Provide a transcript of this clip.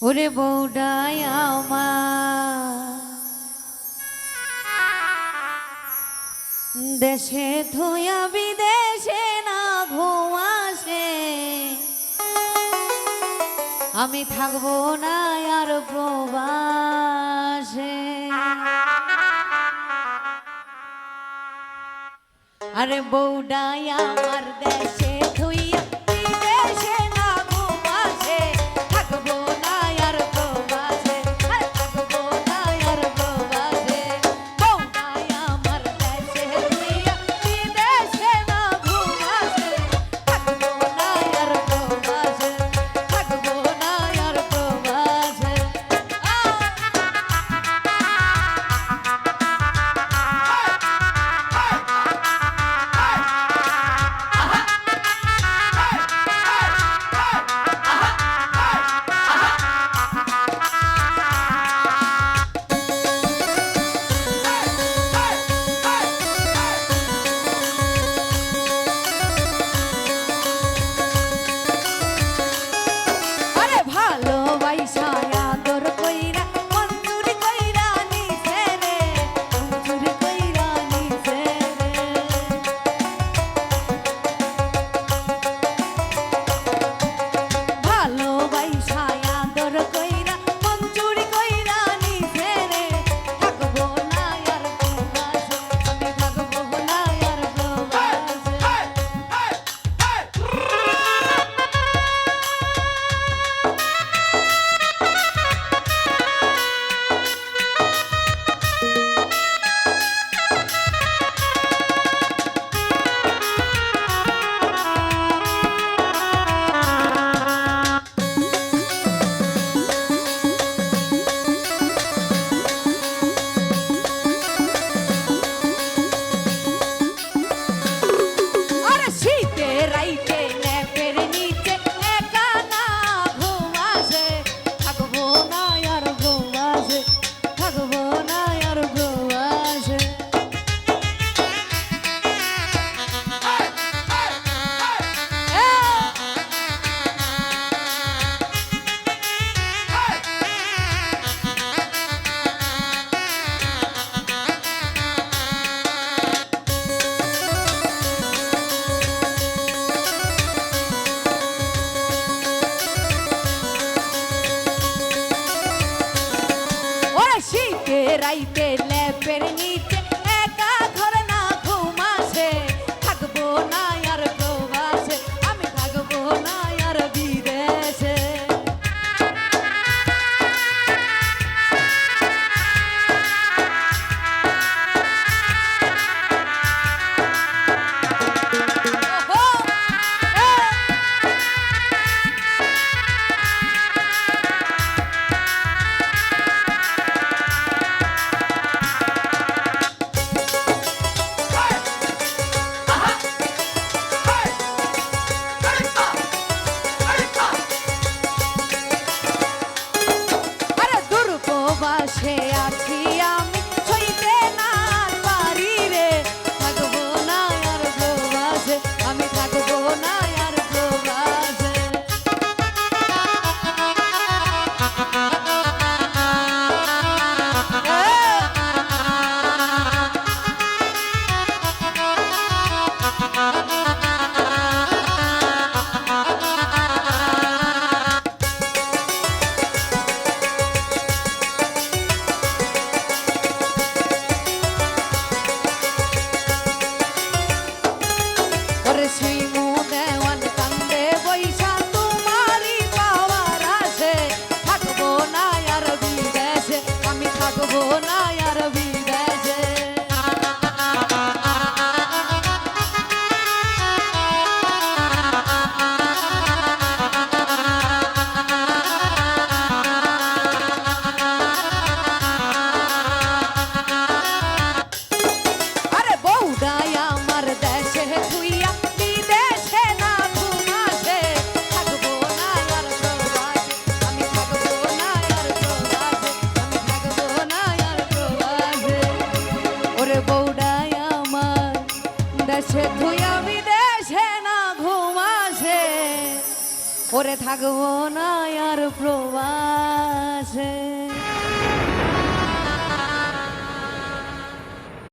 ওরে বৌডায় দেশে ধুয়া বিদেশে না ঘুমাসে আমি থাকব না আর প্রবাসে। আরে বৌডায় আমার দেশে রাইতে ল্যাপের নি ওরে থাকব না আর প্রবাসে।